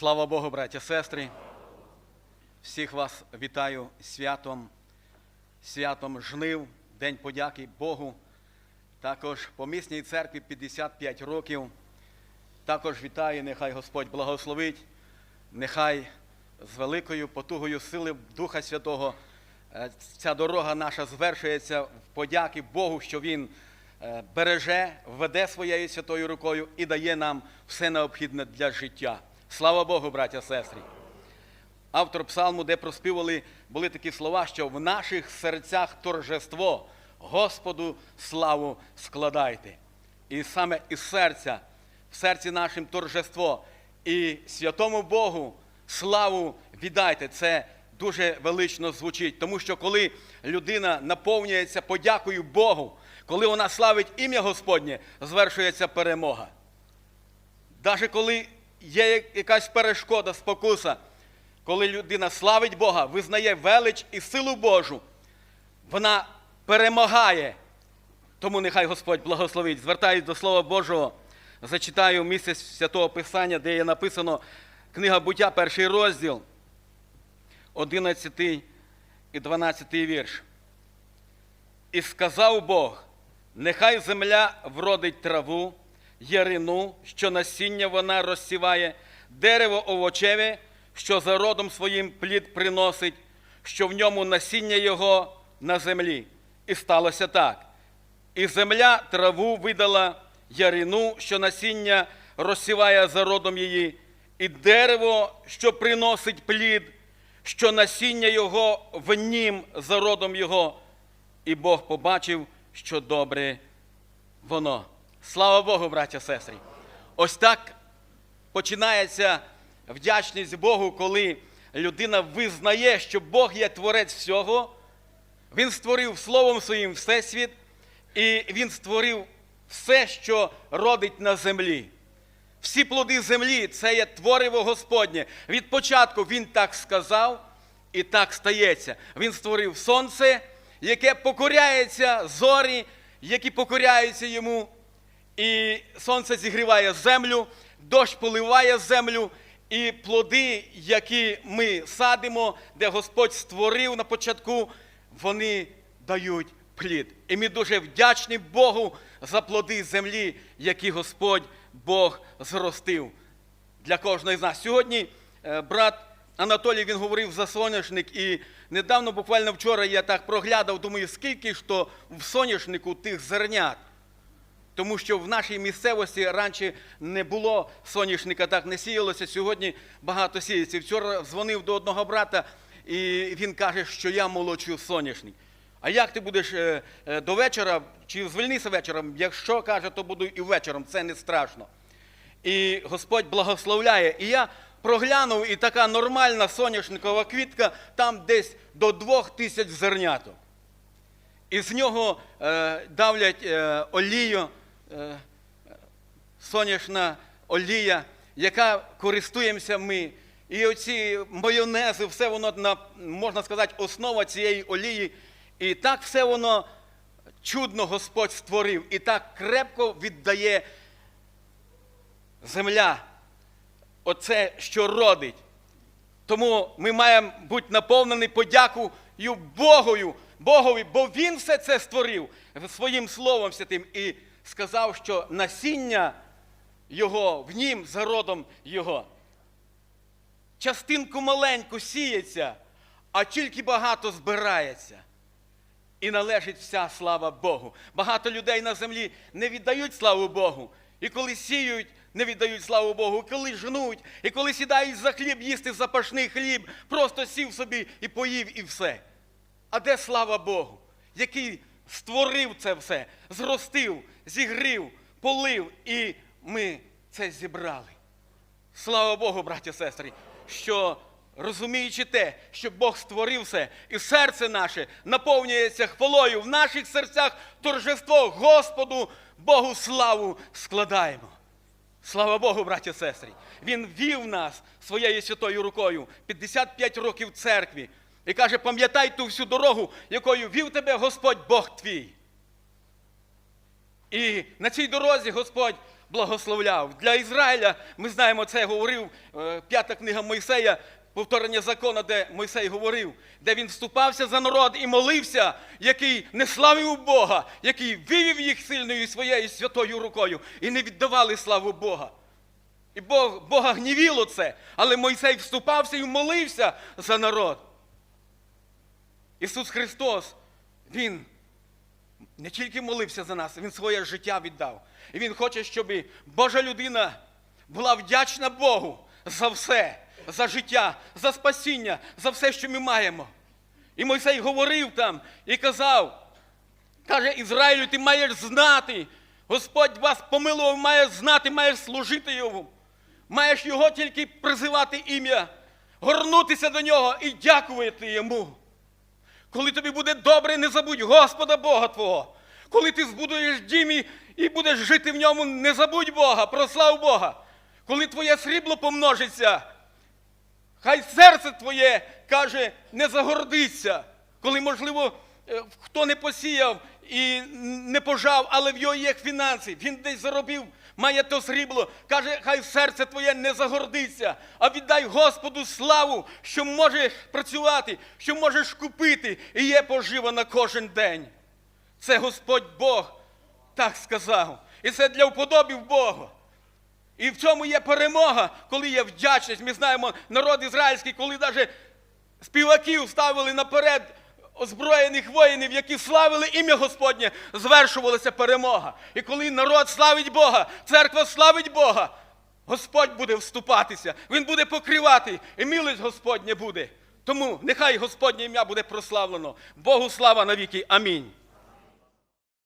Слава Богу, браття, сестри. Всіх вас вітаю святом, святом жнив, День подяки Богу. Також по місній церкві 55 років. Також вітаю, нехай Господь благословить, нехай з великою потугою сили Духа Святого е, ця дорога наша звершується в подяки Богу, що Він е, береже, веде своєю святою рукою і дає нам все необхідне для життя. Слава Богу, браття, сестри! Автор псалму, де проспівали, були такі слова, що в наших серцях торжество, Господу славу складайте. І саме із серця, в серці нашим торжество і святому Богу славу віддайте. Це дуже велично звучить, тому що коли людина наповнюється подякою Богу, коли вона славить ім'я Господнє, звершується перемога. Навіть коли є якась перешкода, спокуса, коли людина славить Бога, визнає велич і силу Божу, вона перемагає. Тому нехай Господь благословить. Звертаюсь до Слова Божого, зачитаю місце Святого Писання, де є написано книга буття, перший розділ, 11 і 12 вірш. І сказав Бог, нехай земля вродить траву, ярину, що насіння вона розсіває, дерево овочеве, що за родом своїм плід приносить, що в ньому насіння його на землі. І сталося так. І земля траву видала ярину, що насіння розсіває за родом її, і дерево, що приносить плід, що насіння його в нім за родом його. І Бог побачив, що добре воно. Слава Богу, браття сестри. Ось так починається вдячність Богу, коли людина визнає, що Бог є творець всього. Він створив Словом своїм Всесвіт, і Він створив все, що родить на землі. Всі плоди землі це є твориво Господнє. Від початку Він так сказав, і так стається. Він створив сонце, яке покоряється зорі, які покоряються йому. І сонце зігріває землю, дощ поливає землю, і плоди, які ми садимо, де Господь створив на початку, вони дають плід. І ми дуже вдячні Богу за плоди землі, які Господь Бог зростив для кожного з нас. Сьогодні е, брат Анатолій він говорив за соняшник, і недавно, буквально вчора, я так проглядав, думаю, скільки ж то в соняшнику тих зернят. Тому що в нашій місцевості раніше не було соняшника, так не сіялося. Сьогодні багато сіється. Вчора дзвонив до одного брата, і він каже, що я молочу соняшник. А як ти будеш е, е, до вечора чи звільнися вечором? Якщо каже, то буду і вечором, це не страшно. І Господь благословляє. І я проглянув, і така нормальна соняшникова квітка, там десь до двох тисяч зерняток. І з нього е, давлять олію, соняшна олія, яка користуємося ми. І оці майонези, все воно, на, можна сказати, основа цієї олії. І так все воно чудно Господь створив. І так крепко віддає земля. Оце, що родить. Тому ми маємо бути наповнені подякою Богою, Богові, бо Він все це створив своїм Словом Святим і сказав, що насіння Його в нім за родом Його. Частинку маленьку сіється, а тільки багато збирається. І належить вся слава Богу. Багато людей на землі не віддають славу Богу. І коли сіють, не віддають славу Богу, коли жнуть, і коли сідають за хліб їсти запашний хліб, просто сів собі і поїв, і все. А де слава Богу, який створив це все, зростив, зігрів, полив, і ми це зібрали. Слава Богу, браті і сестри, що розуміючи те, що Бог створив все, і серце наше наповнюється хвалою, в наших серцях торжество Господу, Богу славу складаємо. Слава Богу, браті і сестри. Він вів нас своєю святою рукою 55 років церкві і каже: пам'ятай ту всю дорогу, якою вів тебе Господь Бог твій. І на цій дорозі Господь благословляв. Для Ізраїля, ми знаємо, це говорив е, п'ята книга Мойсея, повторення закону, де Мойсей говорив, де він вступався за народ і молився, який не славив Бога, який вивів їх сильною своєю святою рукою і не віддавали славу Бога. І Бог, Бога гнівіло це, але Мойсей вступався і молився за народ. Ісус Христос, Він не тільки молився за нас, Він своє життя віддав. І Він хоче, щоб Божа людина була вдячна Богу за все, за життя, за спасіння, за все, що ми маємо. І Мойсей говорив там і казав, каже Ізраїлю, ти маєш знати, Господь вас помилував, маєш знати, маєш служити йому. Маєш його тільки призивати ім'я, горнутися до нього і дякувати йому. Коли тобі буде добре, не забудь Господа Бога Твого. Коли ти збудуєш дім і- будеш жити в ньому, не забудь Бога, прослав Бога. Коли твоє срібло помножиться, хай серце твоє каже, не загордиться. Коли, можливо, е, хто не посіяв і не пожав, але в його є фінанси, він десь заробив, має то срібло, каже, хай серце твоє не загордиться, а віддай Господу славу, що можеш працювати, що можеш купити, і є пожива на кожен день. Це Господь Бог так сказав. І це для вподобів Бога. І в цьому є перемога, коли є вдячність. Ми знаємо, народ ізраїльський, коли навіть співаків ставили наперед озброєних воїнів, які славили ім'я Господнє, звершувалася перемога. І коли народ славить Бога, церква славить Бога, Господь буде вступатися, Він буде покривати, і милость Господня буде. Тому нехай Господнє ім'я буде прославлено. Богу слава навіки. Амінь.